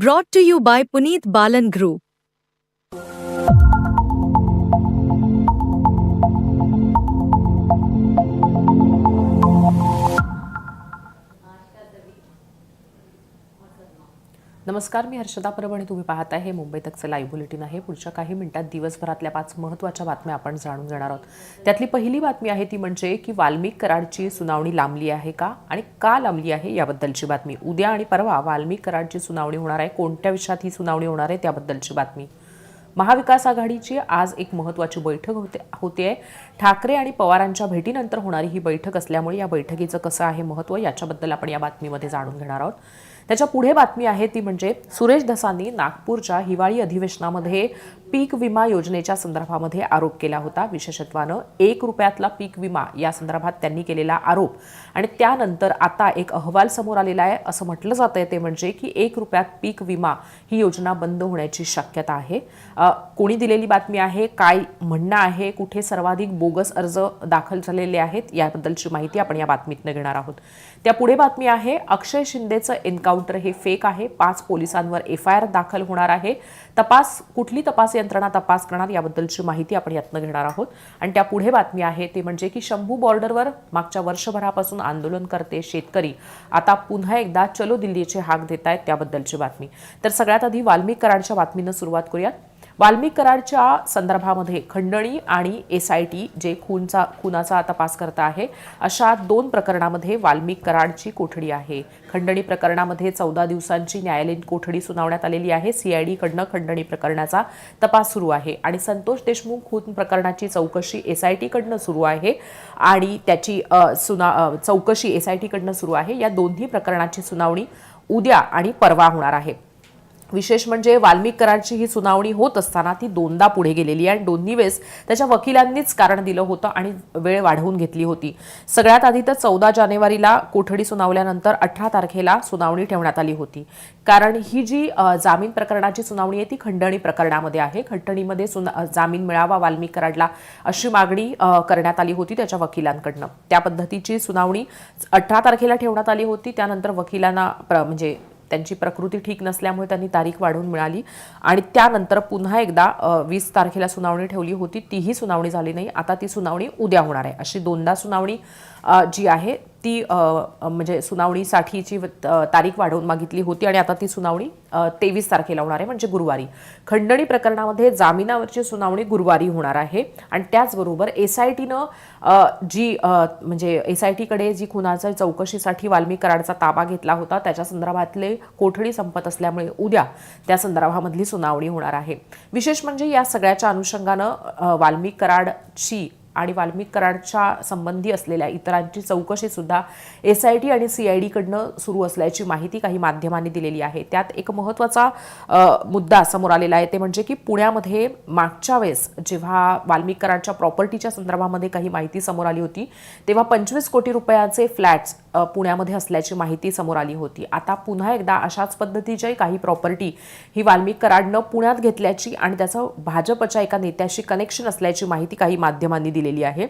Brought to you by Puneet Balan Group. नमस्कार मी हर्षदा परब तुम्ही पाहत आहे मुंबई तकचं लाईव्ह बुलेटिन आहे. पुढच्या काही मिनिटात दिवसभरातल्या पाच महत्त्वाच्या बातम्या आपण जाणून घेणार आहोत. त्यातली पहिली बातमी आहे ती म्हणजे की वाल्मिक कराडची सुनावणी लांबली आहे का आणि का लांबली आहे याबद्दलची बातमी. उद्या आणि परवा वाल्मिक कराडची सुनावणी होणार आहे. कोणत्या विषयात ही सुनावणी होणार आहे त्याबद्दलची बातमी. महाविकास आघाडीची आज एक महत्त्वाची बैठक होते होते आहे ठाकरे आणि पवारांच्या भेटीनंतर होणारी ही बैठक असल्यामुळे या बैठकीचं कसं आहे महत्त्व याच्याबद्दल आपण या बातमीमध्ये जाणून घेणार आहोत. त्याच्या पुढे बातमी आहे ती म्हणजे सुरेश धसांनी नागपूरच्या हिवाळी अधिवेशनामध्ये पीक विमा योजनेच्या संदर्भामध्ये आरोप केला होता. विशेषत्वानं एक रुपयातला पीक विमा या संदर्भात त्यांनी केलेला आरोप. आणि त्यानंतर आता एक अहवाल समोर आलेला आहे. असं म्हटलं जात आहे ते म्हणजे की एक रुपयात पीक विमा ही योजना बंद होण्याची शक्यता आहे. कोणी दिलेली बातमी आहे? काय म्हणणं आहे? कुठे सर्वाधिक बो बोगस अर्ज दाखल झालेले आहेत याबद्दलची माहिती आपण या बातमीतनं घेणार आहोत. त्या पुढे बातमी आहे अक्षय शिंदेचं एन्काउंटर हे फेक आहे. पाच पोलिसांवर एफ आय आर दाखल होणार आहे. तपास कुठली तपास यंत्रणा तपास करणार याबद्दलची माहिती आपण यातनं घेणार आहोत. आणि त्या पुढे बातमी आहे ते म्हणजे की शंभू बॉर्डरवर मागच्या वर्षभरापासून आंदोलन करते शेतकरी. आता पुन्हा एकदा चलो दिल्लीचे हाक देत आहेत त्याबद्दलची बातमी. तर सगळ्यात आधी वाल्मिक कराडच्या बातमीनं सुरुवात करूयात. वाल्मिक कराडच्या संदर्भामध्ये खंडणी आणि एस आय टी जे खूनचा खुनाचा तपास करत आहे अशा दोन प्रकरणामध्ये वाल्मिक कराडची कोठडी आहे. खंडणी प्रकरणामध्ये चौदा दिवसांची न्यायालयीन कोठडी सुनावण्यात आलेली आहे. सीआयडीकडनं खंडणी प्रकरणाचा तपास सुरू आहे आणि संतोष देशमुख खून प्रकरणाची चौकशी एस आय टीकडनं सुरू आहे आणि त्याची सुना चौकशी एस आय टीकडनं सुरू आहे. या दोन्ही प्रकरणाची सुनावणी उद्या आणि परवा होणार आहे. विशेष म्हणजे वाल्मिकरांची ही सुनावणी होत असताना ती दोनदा पुढे गेलेली आहे. आणि दोन्ही वेळेस त्याच्या वकिलांनीच कारण दिलं होतं आणि वेळ वाढवून घेतली होती. सगळ्यात आधी तर चौदा जानेवारीला कोठडी सुनावल्यानंतर अठरा तारखेला सुनावणी ठेवण्यात आली होती. कारण ही जी जामीन प्रकरणाची सुनावणी आहे ती खंडणी प्रकरणामध्ये आहे. खंडणीमध्ये सुना जामीन मिळावा वाल्मिक कराडला अशी मागणी करण्यात आली होती त्याच्या वकिलांकडनं. त्या पद्धतीची सुनावणी अठरा तारखेला ठेवण्यात आली होती. त्यानंतर वकिलांना प्र- म्हणजे त्यांची प्रकृती ठीक नसल्यामुळे त्यांनी तारीख वाढवून मिळाली. आणि त्यानंतर पुन्हा एकदा वीस तारखेला सुनावणी ठेवली होती. तीही सुनावणी झाली नाही. आता ती सुनावणी उद्या होणार आहे. अशी दोनदा सुनावणी जी आहे ती म्हणजे सुनावणीसाठीची तारीख वाढवून मागितली होती आणि आता ती सुनावणी तेवीस तारखेला होणार आहे म्हणजे गुरुवारी. खंडणी प्रकरणामध्ये जामिनावरची सुनावणी गुरुवारी होणार आहे आणि त्याचबरोबर एस आय टीनं जी म्हणजे एस आय टीकडे जी खुनाच्या चौकशीसाठी वाल्मी कराडचा ताबा घेतला होता त्याच्या संदर्भातले कोठडी संपत असल्यामुळे उद्या त्या संदर्भामधली सुनावणी होणार आहे. विशेष म्हणजे या सगळ्याच्या अनुषंगानं अ, वाल्मिक कराडची आणि वाल्मिक कराडच्या संबंधी असलेल्या इतरांची चौकशी सुद्धा एस आय टी आणि सी आय डीकडनं सुरू असल्याची माहिती काही माध्यमांनी दिलेली आहे. त्यात एक महत्त्वाचा मुद्दा समोर आलेला आहे. ते म्हणजे की पुण्यामध्ये मागच्या वेळेस जेव्हा वाल्मिक कराडच्या प्रॉपर्टीच्या संदर्भामध्ये काही माहिती समोर आली होती तेव्हा पंचवीस कोटी रुपयाचे फ्लॅट्स पुण्यामध्ये असल्याची माहिती समोर आली होती. आता पुन्हा एकदा अशाच पद्धतीच्या काही प्रॉपर्टी ही वाल्मिक कराडनं पुण्यात घेतल्याची आणि त्याचं भाजपच्या एका नेत्याशी कनेक्शन असल्याची माहिती काही माध्यमांनी दिली केलेली आहे.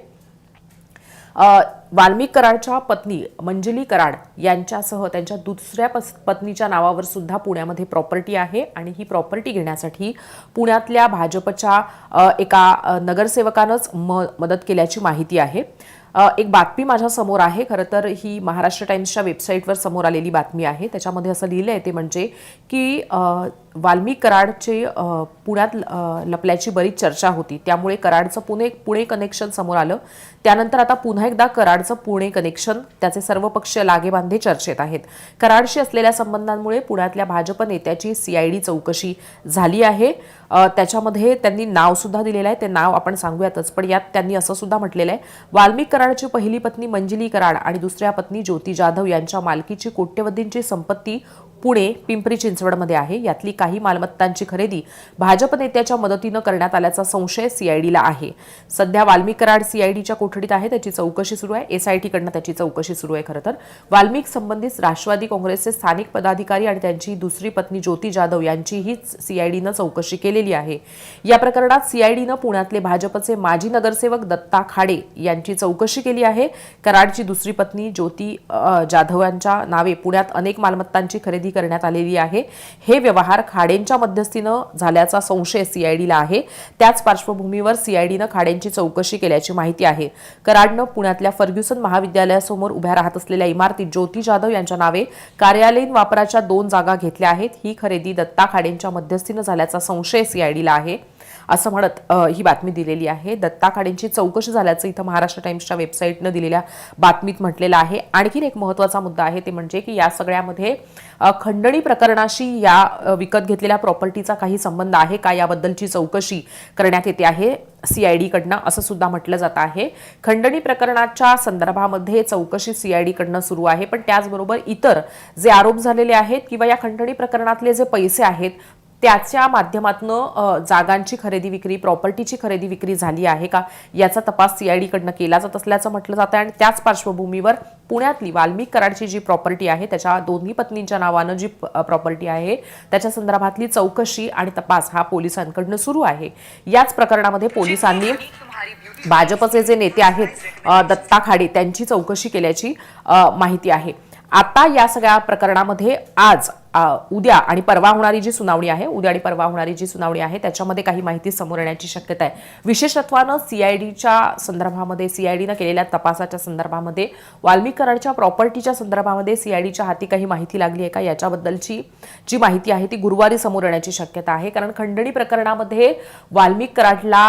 वाल्मिक कराडच्या पत्नी मंजली कराड यांच्यासह त्यांच्या दुसऱ्या पत्नीच्या नावावर सुद्धा पुण्यामध्ये प्रॉपर्टी आहे आणि ही प्रॉपर्टी घेण्यासाठी पुण्यातल्या भाजपच्या एका नगरसेवकानंच म मदत केल्याची माहिती आहे. एक बातमी माझ्यासमोर आहे. खरं तर ही महाराष्ट्र टाइम्सच्या वेबसाईटवर समोर आलेली बातमी आहे. त्याच्यामध्ये असं लिहिलं आहे ते म्हणजे की वाल्मी वाल्मिक कराडचे पुण्यात लपल्याची बरीच चर्चा होती. त्यामुळे कराडचं पुणे पुणे कनेक्शन समोर आलं. त्यानंतर आता पुन्हा एकदा कराडचं पुणे कनेक्शन त्याचे सर्व पक्ष लागेबांधे चर्चेत आहेत. कराडशी असलेल्या संबंधांमुळे पुण्यातल्या भाजप नेत्याची सीआयडी चौकशी झाली आहे. त्याच्यामध्ये त्यांनी नावसुद्धा दिलेलं आहे. ते नाव आपण सांगूयातच पण यात त्यांनी असं सुद्धा म्हटलेलं आहे. वाल्मिक कराडची पहिली पत्नी मंजिली कराड आणि दुसऱ्या पत्नी ज्योती जाधव यांच्या मालकीची कोट्यवधींची संपत्ती पुणे पिंपरी चिंचवडमध्ये आहे. यातली काही मालमत्तांची खरेदी भाजप नेत्याच्या मदतीनं करण्यात आल्याचा संशय सीआयडीला आहे. सध्या वाल्मिक कराड सीआयडीच्या कोठडीत आहे त्याची चौकशी सुरू आहे. एसआयटीकडनं त्याची चौकशी सुरू आहे खरं तर. वाल्मिक संबंधित राष्ट्रवादी काँग्रेसचे स्थानिक पदाधिकारी आणि त्यांची दुसरी पत्नी ज्योती जाधव यांचीही सीआयडीनं चौकशी केलेली आहे. या प्रकरणात सीआयडीनं पुण्यातले भाजपचे माजी नगरसेवक दत्ता खाडे यांची चौकशी केली आहे. कराडची दुसरी पत्नी ज्योती जाधव यांच्या नावे पुण्यात अनेक मालमत्तांची खरेदी खरेदी करण्यात आलेली आहे. हे व्यवहार खाडेंच्या मध्यस्थीनं झाल्याचा संशय सीआयडीला आहे. त्याच पार्श्वभूमीवर सीआयडीनं खाडेंची चौकशी केल्याची माहिती आहे. कराडनं पुण्यातल्या फर्ग्युसन महाविद्यालयासमोर उभ्या राहत असलेल्या इमारतीत ज्योती जाधव यांच्या नावे कार्यालयीन वापराच्या दोन जागा घेतल्या आहेत. ही खरेदी दत्ता खाडेंच्या मध्यस्थीनं झाल्याचा संशय सीआयडीला आहे. असं म्हणत ही बातमी दिलेली आहे. दत्ता खाडेंची चौकशी झाल्याचं इथं महाराष्ट्र टाइम्सच्या वेबसाईटनं दिलेल्या बातमीत म्हटलेलं आहे. आणखीन एक महत्त्वाचा मुद्दा आहे ते म्हणजे की या सगळ्यामध्ये खंडणी प्रकरणाशी या विकत घेतलेल्या प्रॉपर्टीचा काही संबंध आहे का? याबद्दलची चौकशी करण्यात येते आहे. सीआयडी कडनं असं सुद्धा म्हटलं जात आहे. खंडणी प्रकरणाच्या संदर्भामध्ये चौकशी सीआयडी कडनं सुरू आहे. पण त्याचबरोबर इतर जे आरोप झालेले आहेत किंवा या खंडणी प्रकरणातले जे पैसे आहेत त्याच्या माध्यमातून जागांची खरेदी विक्री प्रॉपर्टीची खरेदी विक्री झाली आहे का? याचा तपास सीआयडीकडनं केला जात असल्याचं म्हटलं जातं आणि त्याच पार्श्वभूमीवर पुण्यातली वाल्मिक कराडची जी प्रॉपर्टी आहे त्याच्या दोन्ही पत्नींच्या नावानं जी प्रॉपर्टी आहे त्याच्या संदर्भातली चौकशी आणि तपास हा पोलिसांकडनं सुरू आहे. याच प्रकरणामध्ये पोलिसांनी भाजपचे जे नेते आहेत दत्ता खाडे त्यांची चौकशी केल्याची माहिती आहे. आता या सगळ्या प्रकरणामध्ये आज उद्या आणि परवा होणारी जी सुनावणी आहे उद्या आणि परवा होणारी जी सुनावणी आहे त्याच्यामध्ये काही माहिती समोर येण्याची शक्यता आहे. विशेषत्वानं सीआयडीच्या संदर्भामध्ये सीआयडीनं केलेल्या तपासाच्या संदर्भामध्ये वाल्मिक कराडच्या प्रॉपर्टीच्या संदर्भामध्ये सीआयडीच्या हाती काही माहिती लागली आहे का? याच्याबद्दलची जी माहिती आहे ती गुरुवारी समोर येण्याची शक्यता आहे. कारण खंडणी प्रकरणामध्ये वाल्मिक कराडला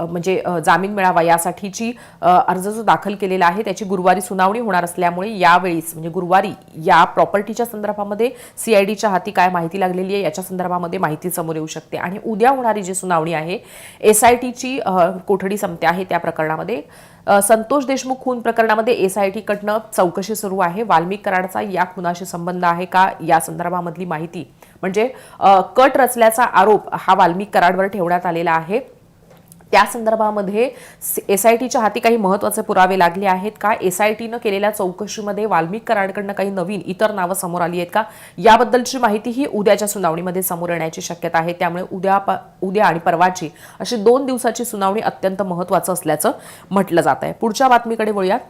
म्हणजे जामीन मिळावा यासाठीची अर्ज जो दाखल केलेला आहे त्याची गुरुवारी सुनावणी होणार असल्यामुळे यावेळीस म्हणजे गुरुवारी या प्रॉपर्टीच्या संदर्भामध्ये सीआयडीच्या हाती काय माहिती लागलेली आहे याच्या संदर्भामध्ये माहिती समोर येऊ शकते. आणि उद्या होणारी जी सुनावणी आहे एस आय टीची कोठडी संपते आहे त्या प्रकरणामध्ये. संतोष देशमुख खून प्रकरणामध्ये एस आय टीकडनं चौकशी सुरू आहे. वाल्मिक कराडचा या खुनाशी संबंध आहे का या संदर्भामधली माहिती. म्हणजे कट रचल्याचा आरोप हा वाल्मिक कराडवर ठेवण्यात आलेला आहे. त्या संदर्भामध्ये एस आय टीच्या हाती काही महत्त्वाचे पुरावे लागले आहेत का? एस आय टीनं केलेल्या चौकशीमध्ये वाल्मिक कराडकडनं काही नवीन इतर नावं समोर आली आहेत का? याबद्दलची माहिती ही उद्याच्या सुनावणीमध्ये समोर येण्याची शक्यता आहे. त्यामुळे उद्या प- उद्या आणि परवाची अशी दोन दिवसाची सुनावणी अत्यंत महत्त्वाचं असल्याचं म्हटलं जात आहे. पुढच्या बातमीकडे वळूयात.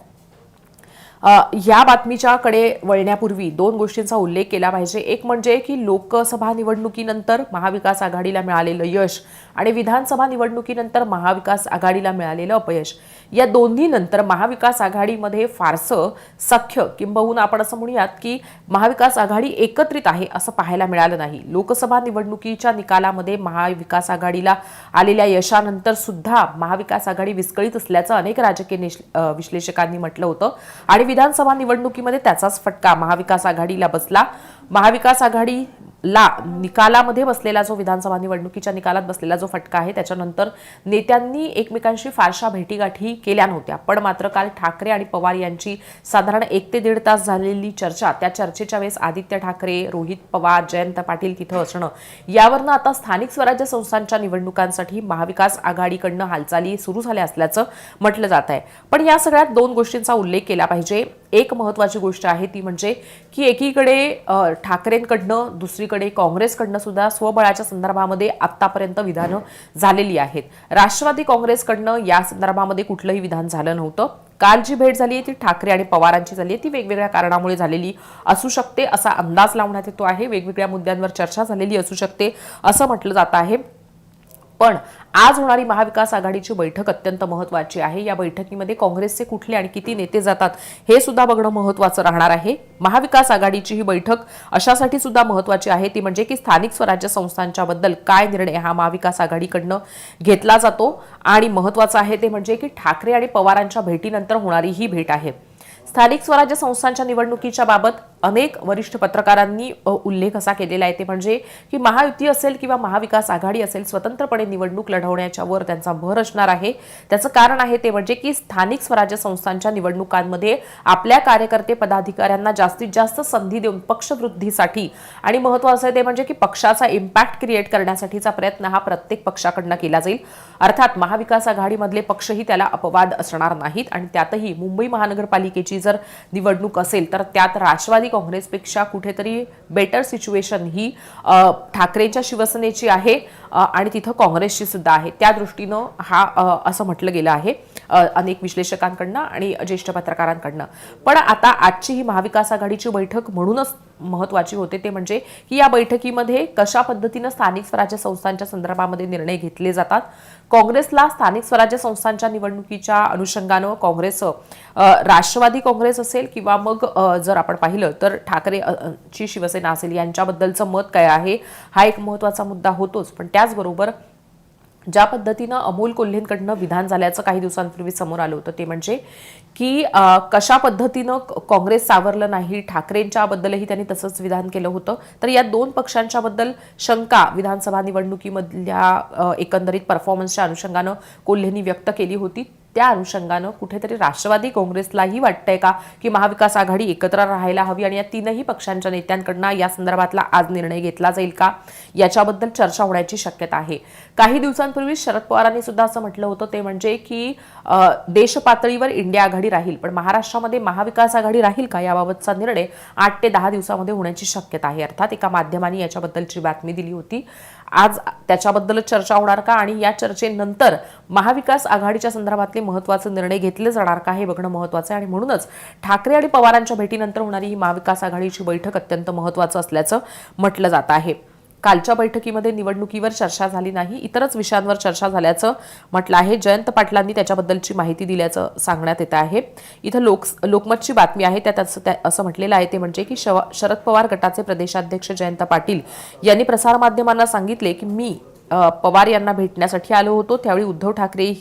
या बातमीच्याकडे वळण्यापूर्वी दोन गोष्टींचा उल्लेख केला पाहिजे. एक म्हणजे की लोकसभा निवडणुकीनंतर महाविकास आघाडीला मिळालेलं यश आणि विधानसभा निवडणुकीनंतर महाविकास आघाडीला मिळालेलं अपयश. या दोन्ही नंतर महाविकास आघाडीमध्ये फारसं सख्य किंबहुना आपण असं म्हणूयात की महाविकास आघाडी एकत्रित आहे असं पाहायला मिळालं नाही. लोकसभा निवडणुकीच्या निकालामध्ये महाविकास आघाडीला आलेल्या यशानंतर सुद्धा महाविकास आघाडी विस्कळीत असल्याचं अनेक राजकीय विश्लेषकांनी म्हटलं होतं. आणि विधानसभा निवडणुकीमध्ये त्याचाच फटका महाविकास आघाडीला बसला. महाविकास आघाडी ला निकालामध्ये बसलेला जो विधानसभा निवडणुकीच्या निकालात बसलेला जो फटका आहे त्याच्यानंतर नेत्यांनी एकमेकांशी फारशा भेटीगाठी केल्या नव्हत्या. पण मात्र काल ठाकरे आणि पवार यांची साधारण एक ते दीड तास झालेली चर्चा त्या चर्चेच्या वेळेस आदित्य ठाकरे रोहित पवार जयंत पाटील तिथं असणं यावरनं आता स्थानिक स्वराज्य संस्थांच्या निवडणुकांसाठी महाविकास आघाडीकडनं हालचाली सुरू झाल्या असल्याचं म्हटलं जात आहे पण या सगळ्यात दोन गोष्टींचा उल्लेख केला पाहिजे. एक महत्त्वाची गोष्ट आहे ती म्हणजे की एकीकडे ठाकरेंकडनं दुसरीकडे काँग्रेसकडनं सुद्धा स्वबळाच्या संदर्भामध्ये आत्तापर्यंत विधानं झालेली आहेत. राष्ट्रवादी काँग्रेसकडनं या संदर्भामध्ये कुठलंही विधान झालं नव्हतं. काल जी भेट झाली आहे ती ठाकरे आणि पवारांची झाली आहे. ती वेगवेगळ्या कारणामुळे झालेली असू शकते असा अंदाज लावण्यात येतो आहे. वेगवेगळ्या मुद्द्यांवर चर्चा झालेली असू शकते असं म्हटलं जात आहे. पण आज होणारी महाविकास आघाडीची बैठक अत्यंत महत्वाची आहे. या बैठकीमध्ये काँग्रेसचे कुठले आणि किती नेते जातात हे सुद्धा बघणं महत्वाचं राहणार आहे. महाविकास आघाडीची ही बैठक अशासाठी सुद्धा महत्वाची आहे. ती म्हणजे की स्थानिक स्वराज्य संस्थांच्या बद्दल काय निर्णय हा महाविकास आघाडीकडनं घेतला जातो आणि महत्वाचं आहे ते म्हणजे की ठाकरे आणि पवारांच्या भेटीनंतर होणारी ही भेट आहे. स्थानिक स्वराज्य संस्थांच्या निवडणुकीच्या बाबत अनेक वरिष्ठ पत्रकारांनी उल्लेख असा केलेला आहे. ते म्हणजे की महायुती असेल किंवा महाविकास आघाडी असेल स्वतंत्रपणे निवडणूक लढवण्याच्या वर त्यांचा भर असणार आहे. त्याचं कारण आहे ते म्हणजे की स्थानिक स्वराज्य संस्थांच्या निवडणुकांमध्ये आपल्या कार्यकर्ते पदाधिकाऱ्यांना जास्तीत जास्त संधी देऊन पक्षवृद्धीसाठी आणि महत्वाचं आहे ते म्हणजे की पक्षाचा इम्पॅक्ट क्रिएट करण्यासाठीचा प्रयत्न हा प्रत्येक पक्षाकडनं केला जाईल. अर्थात महाविकास आघाडीमधले पक्षही त्याला अपवाद असणार नाहीत आणि त्यातही मुंबई महानगरपालिकेची जर निवडणूक असेल तर त्यात राष्ट्रवादी काँग्रेसपेक्षा कुठेतरी बेटर सिच्युएशन ही ठाकरेंच्या शिवसेनेची आहे आणि तिथं काँग्रेसची सुद्धा आहे. त्या दृष्टीनं हा असं म्हटलं गेलं आहे. अनेक विश्लेषकांकडनं आणि ज्येष्ठ पत्रकारांकडनं. पण आता आजची ही महाविकास आघाडीची बैठक म्हणूनच महत्वाची होते ते म्हणजे की या बैठकीमध्ये कशा पद्धतीनं स्थानिक स्वराज्य संस्थांच्या संदर्भामध्ये निर्णय घेतले जातात काँग्रेसला स्थानिक स्वराज्य संस्थांच्या निवडणुकीच्या अनुषंगानं काँग्रेस राष्ट्रवादी काँग्रेस असेल किंवा मग जर आपण पाहिलं तर ठाकरे ची शिवसेना असेल यांच्याबद्दलचं मत काय आहे हा एक महत्त्वाचा मुद्दा होतोच. पण त्याचबरोबर ज्या पद्धतीनं अमोल कोल्हेंकडनं विधान झाल्याचं काही दिवसांपूर्वी समोर आलं होतं ते म्हणजे की कशा पद्धतीनं काँग्रेस सावरलं नाही ठाकरेंच्याबद्दलही त्यांनी तसंच विधान केलं होतं. तर या दोन पक्षांच्याबद्दल शंका विधानसभा निवडणुकीमधल्या एकंदरीत परफॉर्मन्सच्या अनुषंगानं कोल्हेंनी व्यक्त केली होती. त्या अनुषंगानं कुठेतरी राष्ट्रवादी काँग्रेसलाही वाटतंय का की महाविकास आघाडी एकत्र राहायला हवी आणि या तीनही पक्षांच्या नेत्यांकडनं या संदर्भातला आज निर्णय घेतला जाईल का? याच्याबद्दल चर्चा होण्याची शक्यता आहे. काही दिवसांपूर्वी शरद पवारांनी सुद्धा असं म्हटलं होतं ते म्हणजे की देश पातळीवर इंडिया आघाडी राहील पण महाराष्ट्रामध्ये महाविकास आघाडी राहील का याबाबतचा निर्णय आठ ते दहा दिवसामध्ये होण्याची शक्यता आहे. अर्थात एका माध्यमाने याच्याबद्दलची बातमी दिली होती. आज त्याच्याबद्दलच चर्चा होणार का? आणि या चर्चेनंतर महाविकास आघाडीच्या संदर्भातले महत्त्वाचे निर्णय घेतले जाणार का? हे बघणं महत्वाचं आहे. आणि म्हणूनच ठाकरे आणि पवारांच्या भेटीनंतर होणारी ही महाविकास आघाडीची बैठक अत्यंत महत्वाचं असल्याचं म्हटलं जात आहे. कालच्या बैठकीमध्ये निवडणुकीवर चर्चा झाली नाही इतरच विषयांवर चर्चा झाल्याचं म्हटलं आहे. जयंत पाटलांनी त्याच्याबद्दलची माहिती दिल्याचं सांगण्यात येत आहे. इथं लोक लोकमतची बातमी आहे त्यात असं त्या- असं म्हटलेलं आहे ते म्हणजे की शरद पवार गटाचे प्रदेशाध्यक्ष जयंत पाटील यांनी प्रसारमाध्यमांना सांगितले की मी पवार यांना भेटण्यासाठी आलो होतो. त्यावेळी उद्धव ठाकरे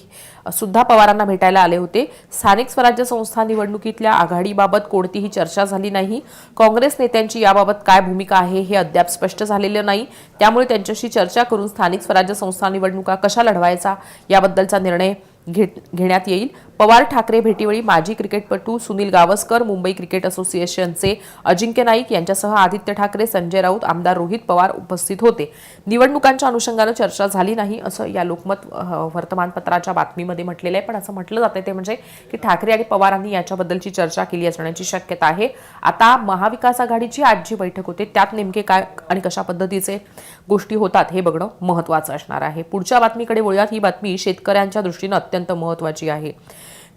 सुद्धा पवारांना भेटायला आले होते. स्थानिक स्वराज्य संस्था निवडणुकीतल्या आघाडीबाबत कोणतीही चर्चा झाली नाही. काँग्रेस नेत्यांची याबाबत काय भूमिका आहे हे अद्याप स्पष्ट झालेलं नाही. त्यामुळे त्यांच्याशी चर्चा करून स्थानिक स्वराज्य संस्था निवडणुका कशा लढवायचा याबद्दलचा निर्णय घेत घेण्यात येईल. पवार ठाकरे भेटीवेळी माजी क्रिकेटपटू सुनील गावस्कर मुंबई क्रिकेट असोसिएशनचे अजिंक्य नाईक यांच्यासह आदित्य ठाकरे संजय राऊत आमदार रोहित पवार उपस्थित होते. निवडणुकांच्या अनुषंगानं चर्चा झाली नाही असं या लोकमत वर्तमानपत्राच्या बातमीमध्ये म्हटलेलं आहे. पण असं म्हटलं जातं ते म्हणजे की ठाकरे आणि पवारांनी याच्याबद्दलची चर्चा केली असण्याची शक्यता आहे. आता महाविकास आघाडीची आज जी बैठक होते त्यात नेमके काय आणि कशा पद्धतीचे गोष्टी होतात हे बघणं महत्त्वाचं असणार आहे. पुढच्या बातमीकडे वळूयात. ही बातमी शेतकऱ्यांच्या दृष्टीनं अत्यंत महत्त्वाची आहे.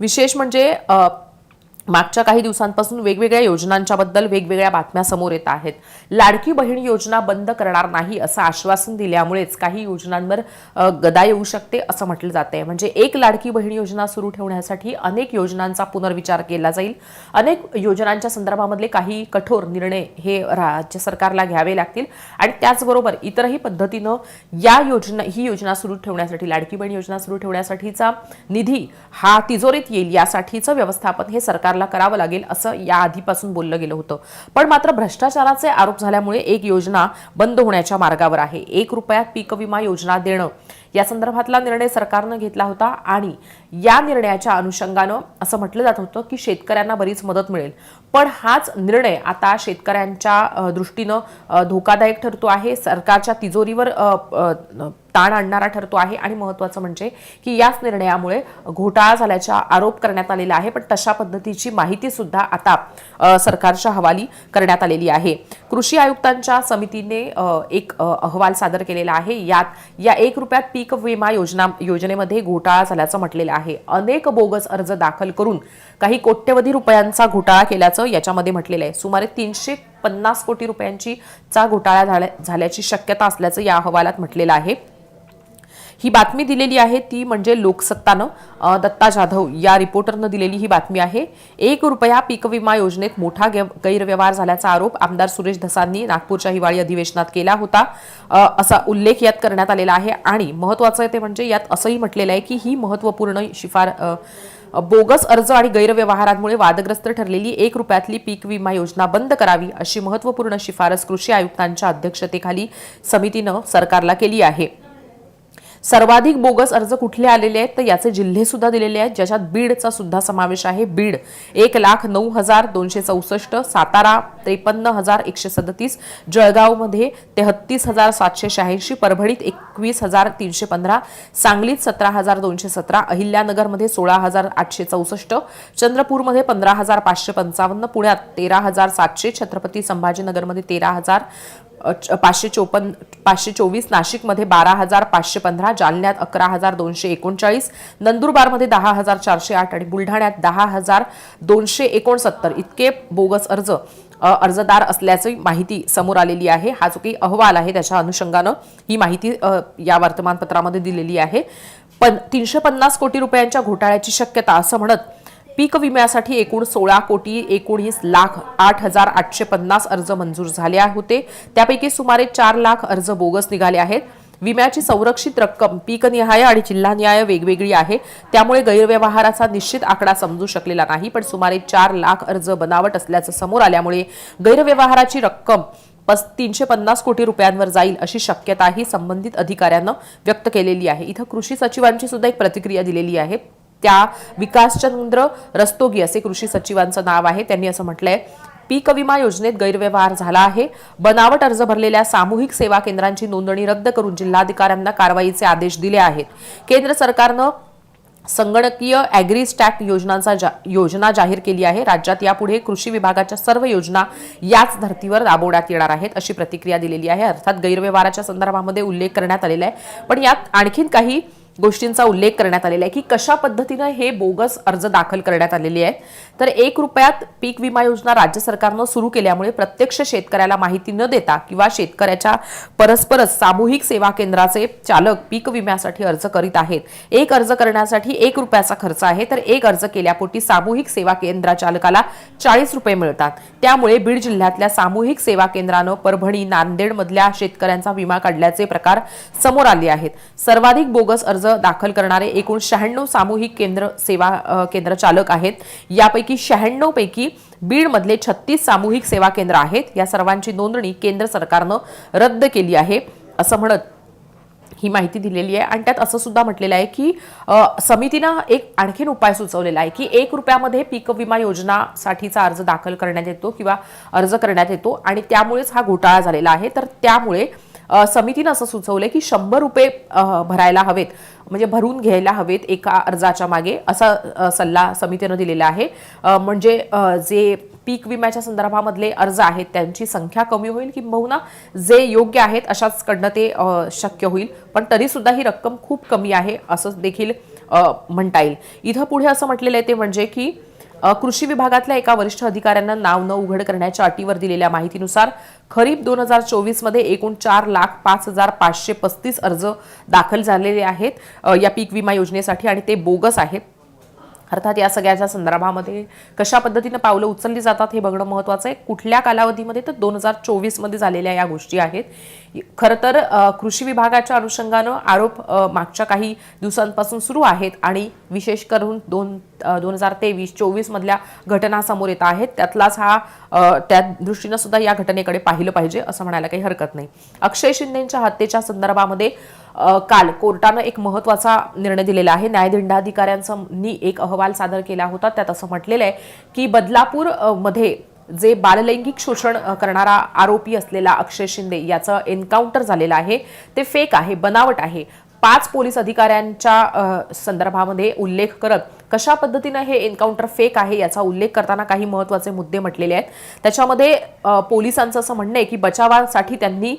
विशेष म्हणजे मागच्या काही दिवसांपासून वेगवेगळ्या योजनांच्याबद्दल वेगवेगळ्या बातम्या समोर येत आहेत. लाडकी बहीण योजना बंद करणार नाही असं आश्वासन दिल्यामुळेच काही योजनांवर गदा येऊ शकते असं म्हटलं जात आहे म्हणजे एक लाडकी बहीण योजना सुरू ठेवण्यासाठी अनेक योजनांचा पुनर्विचार केला जाईल. अनेक योजनांच्या संदर्भामधले काही कठोर निर्णय हे राज्य सरकारला घ्यावे लागतील. आणि त्याचबरोबर इतरही पद्धतीनं या योजना ही योजना सुरू ठेवण्यासाठी लाडकी बहीण योजना सुरू ठेवण्यासाठीचा निधी हा तिजोरीत येईल यासाठीचं व्यवस्थापन हे सरकारला करावं लागेल असं या आधीपासून बोललं गेलं होतं. पण मात्र भ्रष्टाचाराचे आरोप झाल्यामुळे एक योजना बंद होण्याच्या मार्गावर आहे. एक रुपयात पीक विमा योजना देणं. या संदर्भातला निर्णय सरकारनं घेतला होता आणि या निर्णयाच्या अनुषंगानं असं म्हटलं जात होतं की शेतकऱ्यांना बरीच मदत मिळेल. पण हाच निर्णय आता शेतकऱ्यांच्या दृष्टीनं धोकादायक ठरतो आहे. सरकारच्या तिजोरीवर ताण आणणारा ठरतो आहे. आणि महत्त्वाचं म्हणजे की याच निर्णयामुळे घोटाळा झाल्याचा आरोप करण्यात आलेला आहे. पण तशा पद्धतीची माहिती सुद्धा आता सरकारच्या हवाली करण्यात आलेली आहे. कृषी आयुक्तांच्या समितीने एक अहवाल सादर केलेला आहे. यात या एक रुपयात पीक विमा योजना योजनेमध्ये घोटाळा झाल्याचं म्हटलेलं आहे. अनेक बोगस अर्ज दाखल करून काही कोट्यवधी रुपयांचा घोटाळा केल्याचं याच्यामध्ये म्हटलेलं आहे. सुमारे तीनशे पन्नास कोटी रुपयांची चा घोटाळा झाल्या- झाल्याची शक्यता असल्याचं या अहवालात म्हटलेलं आहे. ही बातमी दिलेली आहे ती म्हणजे लोकसत्तानं दत्ता जाधव या रिपोर्टरनं दिलेली ही बातमी आहे. एक रुपया पीक विमा योजनेत मोठा गैरव्यवहार झाल्याचा आरोप आमदार सुरेश धसांनी नागपूरच्या हिवाळी अधिवेशनात केला होता. असा उल्लेख यात करण्यात आलेला आहे आणि महत्वाचं ते म्हणजे यात असंही म्हटलेलं आहे की ही महत्त्वपूर्ण शिफार बोगस अर्ज आणि गैरव्यवहारांमुळे वादग्रस्त ठरलेली एक रुपयातली पीक विमा योजना बंद करावी अशी महत्त्वपूर्ण शिफारस कृषी आयुक्तांच्या अध्यक्षतेखाली समितीनं सरकारला केली आहे. सर्वाधिक बोगस अर्ज कुठले आलेले आहेत तर याचे जिल्हे सुद्धा दिलेले आहेत ज्याच्यात बीडचा सुद्धा समावेश आहे. बीड एक लाख नऊ हजार दोनशे चौसष्ट सातारा त्रेपन्न हजार एकशे सदतीस जळगावमध्ये तेहत्तीस हजार सातशे शहाऐंशी परभणीत एकवीस हजार तीनशे पंधरा सांगलीत सतरा हजार दोनशे सतरा अहिल्यानगरमध्ये सोळा हजार आठशे चौसष्ट चंद्रपूरमध्ये पंधरा हजार पाचशे पंचावन्न पुण्यात तेरा हजार सातशे छत्रपती संभाजीनगरमध्ये तेरा हजार पाचशे चोपन्न पाचशे चोवीस नाशिकमध्ये बारा हजार पाचशे पंधरा जालन्यात अकरा हजार दोनशे एकोणचाळीस नंदुरबारमध्ये दहा हजार चारशे आठ आणि बुलढाण्यात दहा हजार दोनशे एकोणसत्तर. इतके बोगस अर्ज अर्जदार असल्याची माहिती समोर आलेली आहे. हा जो काही अहवाल आहे त्याच्या अनुषंगानं ही माहिती या वर्तमानपत्रामध्ये दिलेली आहे. पण तीनशे पन्नास कोटी रुपयांच्या घोटाळ्याची शक्यता असं म्हणत पीक विम्यासाठी एकूण सोळा कोटी एकोणीस लाख आठ हजार आठशे पन्नास अर्ज मंजूर झाले होते. त्यापैकी सुमारे चार लाख अर्ज बोगस निघाले आहेत. विम्याची संरक्षित रक्कम पीकनिहाय आणि जिल्हानिहाय वेगवेगळी आहे. त्यामुळे गैरव्यवहाराचा निश्चित आकडा समजू शकलेला नाही पण सुमारे चार लाख अर्ज बनावट असल्याचं समोर आल्यामुळे गैरव्यवहाराची रक्कम पस तीनशे पन्नास कोटी रुपयांवर जाईल अशी शक्यताही संबंधित अधिकाऱ्यानं व्यक्त केलेली आहे. इथं कृषी सचिवांची सुद्धा एक प्रतिक्रिया दिलेली आहे. त्या विकासचंद्र रस्तोगी असे कृषी सचिवांचं नाव आहे. त्यांनी असं म्हटलंय पीक विमा योजनेत गैरव्यवहार झाला आहे. बनावट अर्ज भरलेल्या सामूहिक सेवा केंद्रांची नोंदणी रद्द करून जिल्हाधिकाऱ्यांना कारवाईचे आदेश दिले आहेत. केंद्र सरकारनं संगणकीय ॲग्री स्टॅक योजनांचा जा, योजना जाहीर केली आहे. राज्यात यापुढे कृषी विभागाच्या सर्व योजना याच धर्तीवर राबवण्यात येणार आहेत अशी प्रतिक्रिया दिलेली आहे. अर्थात गैरव्यवहाराच्या संदर्भामध्ये उल्लेख करण्यात आलेला आहे. पण यात आणखीन काही गोष्टींचा उल्लेख करण्यात आलेला आहे की कशा पद्धतीनं हे बोगस अर्ज दाखल करण्यात आलेले आहेत तर एक रुपयात पीक विमा योजना राज्य सरकारनं सुरू केल्यामुळे प्रत्यक्ष शेतकऱ्याला माहिती न देता किंवा शेतकऱ्याच्या परस्परच सामूहिक सेवा केंद्राचे चालक पीक विम्यासाठी अर्ज करीत आहेत. एक अर्ज करण्यासाठी एक रुपयाचा खर्च आहे. तर एक अर्ज केल्यापोटी सामूहिक सेवा केंद्रा चालकाला चाळीस रुपये मिळतात. त्यामुळे बीड जिल्ह्यातल्या सामूहिक सेवा केंद्रानं परभणी नांदेडमधल्या शेतकऱ्यांचा विमा काढल्याचे प्रकार समोर आले आहेत. सर्वाधिक बोगस अर्ज दाखल करणारे एकूण शहाण्णव सामूहिक केंद्र सेवा केंद्र चालक आहेत. यापैकी शहाण्णव पैकी बीडमधले छत्तीस सामूहिक सेवा केंद्र आहेत. या सर्वांची नोंदणी केंद्र सरकारनं रद्द केली आहे असं म्हणत ही माहिती दिलेली आहे. आणि त्यात असं सुद्धा म्हटलेलं आहे की समितीनं एक आणखीन उपाय सुचवलेला आहे की एक रुपयामध्ये पीक विमा योजनासाठीचा अर्ज दाखल करण्यात येतो किंवा अर्ज करण्यात येतो आणि त्यामुळेच हा घोटाळा झालेला आहे. तर त्यामुळे समितीनं असं सुचवलंय की शंभर रुपये भरायला हवेत. म्हणजे भरून घ्यायला हवेत एका अर्जाच्या मागे असा सल्ला समितीनं दिलेला आहे. म्हणजे जे पीक विम्याच्या संदर्भामधले अर्ज आहेत त्यांची संख्या कमी होईल किंबहुना जे योग्य आहेत अशाच कडनं ते शक्य होईल. पण तरीसुद्धा ही रक्कम खूप कमी आहे असं देखील म्हणता येईल. इथं पुढे असं म्हटलेलं आहे ते म्हणजे की कृषी विभागातल्या एका वरिष्ठ अधिकाऱ्यांना नाव न उघड करण्याच्या अटीवर दिलेल्या माहितीनुसार खरीप दोन हजार चोवीसमध्ये एकूण चार लाख पाच हजार पाचशे पस्तीस अर्ज दाखल झालेले आहेत. या पीक विमा योजनेसाठी आणि ते बोगस आहेत. अर्थात या सगळ्याच्या संदर्भामध्ये कशा पद्धतीनं पावलं उचलली जातात हे बघणं महत्त्वाचं आहे. कुठल्या कालावधीमध्ये तर दोन हजार चोवीसमध्ये झालेल्या या गोष्टी आहेत. खरं तर कृषी विभागाच्या अनुषंगानं आरोप मागच्या काही दिवसांपासून सुरू आहेत आणि विशेष करून दोन दोन हजार तेवीस चोवीसमधल्या घटना समोर येत आहेत. त्यातलाच हा त्या दृष्टीनं सुद्धा या घटनेकडे पाहिलं पाहिजे असं म्हणायला काही हरकत नाही. अक्षय शिंदेच्या हत्येच्या संदर्भामध्ये काल कोर्टानं एक महत्त्वाचा निर्णय दिलेला आहे. न्यायदंडाधिकाऱ्यांनी एक अहवाल सादर केला होता. त्यात असं म्हटलेलं आहे की बदलापूरमध्ये जे बाललैंगिक शोषण करणारा आरोपी असलेला अक्षय शिंदे याचं एन्काउंटर झालेलं आहे. ते फेक आहे बनावट आहे. पाच पोलीस अधिकाऱ्यांच्या संदर्भामध्ये उल्लेख करत कशा पद्धतीनं हे एन्काउंटर फेक आहे याचा उल्लेख करताना काही महत्त्वाचे मुद्दे म्हटलेले आहेत. त्याच्यामध्ये पोलिसांचं असं म्हणणं आहे की बचावासाठी त्यांनी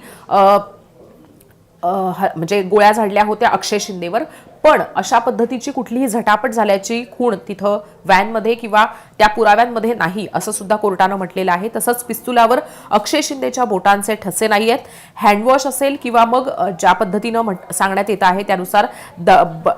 म्हणजे गोळ्या झाडल्या होत्या अक्षय शिंदेवर पण अशा पद्धतीची कुठलीही झटापट झाल्याची खूण तिथं व्हॅनमध्ये किंवा त्या पुराव्यांमध्ये नाही असं सुद्धा कोर्टानं म्हटलेलं आहे. तसंच पिस्तुलावर अक्षय शिंदेच्या बोटांचे ठसे नाही आहेत. हँडवॉश असेल किंवा मग ज्या पद्धतीनं म्हट- सांगण्यात येत आहे त्यानुसार द ब-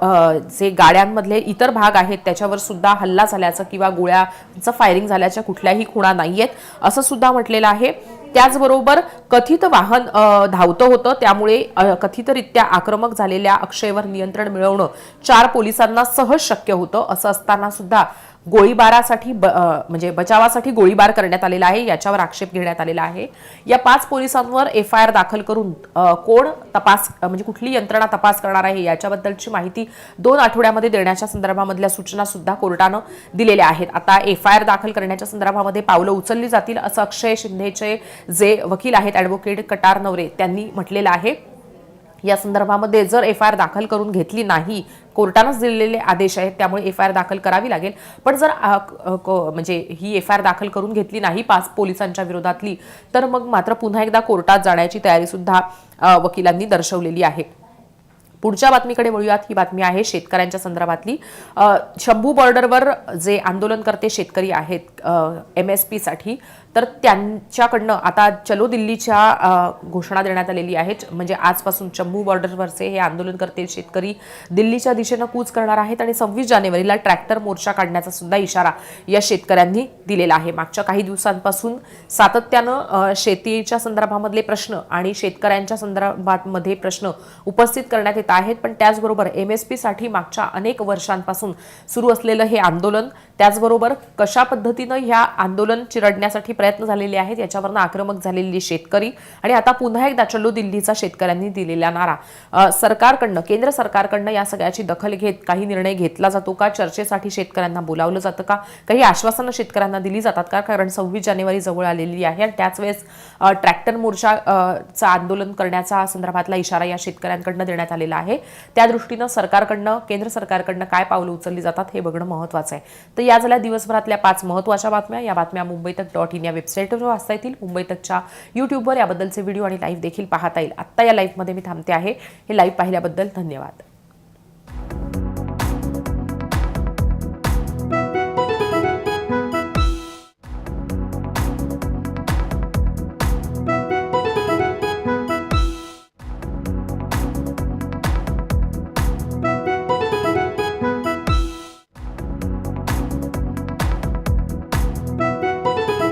जे गाड्यांमधले इतर भाग आहेत त्याच्यावर सुद्धा हल्ला झाल्याचं किंवा गोळ्याचं फायरिंग झाल्याच्या कुठल्याही खुणा नाही आहेत असं सुद्धा म्हटलेलं आहे. त्याचबरोबर कथित वाहन धावतं होतं. त्यामुळे कथितरित्या आक्रमक झालेल्या अक्षयवर नियंत्रण मिळवणं चार पोलिसांना सहज शक्य होतं असं असताना सुद्धा गोळीबारासाठी ब- म्हणजे बचावासाठी गोळीबार करण्यात आलेला आहे याच्यावर आक्षेप घेण्यात आलेला आहे. या पाच पोलिसांवर एफ आय आर दाखल करून कोण तपास म्हणजे कुठली यंत्रणा तपास करणार आहे याच्याबद्दलची माहिती दोन आठवड्यामध्ये देण्याच्या संदर्भामधल्या सूचना सुद्धा कोर्टानं दिलेल्या आहेत. आता एफ आय आर दाखल करण्याच्या संदर्भामध्ये पावलं उचलली जातील असं अक्षय शिंदेचे जे वकील आहेत ॲडव्होकेट कटार नवरे त्यांनी म्हटलेलं आहे. या संदर्भामध्ये जर एफ आय आर दाखल करून घेतली नाही कोर्टानंच दिलेले आदेश आहेत त्यामुळे एफ आय आर दाखल करावी लागेल. पण जर क- म्हणजे ही एफ आय आर दाखल करून घेतली नाही पाच पोलिसांच्या विरोधातली तर मग मात्र पुन्हा एकदा कोर्टात जाण्याची तयारीसुद्धा वकिलांनी दर्शवलेली आहे. पुढच्या बातमीकडे वळूयात. ही बातमी आहे शेतकऱ्यांच्या संदर्भातली. शंभू बॉर्डरवर जे आंदोलनकर्ते शेतकरी आहेत एम एस पीसाठी तर त्यांच्याकडनं आता चलो दिल्लीच्या घोषणा देण्यात आलेली आहे म्हणजे आजपासून शंभू बॉर्डरवरचे हे आंदोलनकर्ते शेतकरी दिल्लीच्या दिशेनं कूच करणार आहेत आणि सव्वीस जानेवारीला ट्रॅक्टर मोर्चा काढण्याचा सुद्धा इशारा या शेतकऱ्यांनी दिलेला आहे. मागच्या काही दिवसांपासून सातत्यानं शेतीच्या संदर्भामधले प्रश्न आणि शेतकऱ्यांच्या संदर्भामध्ये प्रश्न उपस्थित करण्यात येतात आहेत. पण त्याचबरोबर एम एस पीसाठी मागच्या अनेक वर्षांपासून सुरू असलेलं हे आंदोलन त्याचबरोबर कशा पद्धतीनं ह्या आंदोलन चिरडण्यासाठी प्रयत्न झालेले आहेत याच्यावरनं आक्रमक झालेली शेतकरी आणि आता पुन्हा एकदा चलो दिल्लीचा शेतकऱ्यांनी दिलेला नारा. सरकारकडनं केंद्र सरकारकडनं या सगळ्याची दखल घेत काही निर्णय घेतला जातो का? चर्चेसाठी शेतकऱ्यांना बोलावलं जातं का? काही आश्वासनं शेतकऱ्यांना दिली जातात का? कारण सव्वीस जानेवारी जवळ आलेली आहे आणि त्याच वेळेस ट्रॅक्टर मोर्चा चा आंदोलन करण्याचा संदर्भातला इशारा या शेतकऱ्यांकडनं देण्यात आलेला आहे. त्या दृष्टीनं सरकारकडनं केंद्र सरकारकडनं काय पावलं उचलली जातात हे बघणं महत्त्वाचं आहे. तर तर या झाल्या दिवसभरातल्या पाच महत्त्वाच्या बातम्या. या बातम्या मुंबई तक डॉट इन या वेबसाईटवर वाचता येतील. मुंबई तकच्या यूट्यूबवर याबद्दलचे व्हिडिओ आणि लाईव्ह देखील पाहता येईल. आत्ता या लाईव्हमध्ये मी थांबते आहे. हे लाईव्ह पाहिल्याबद्दल धन्यवाद.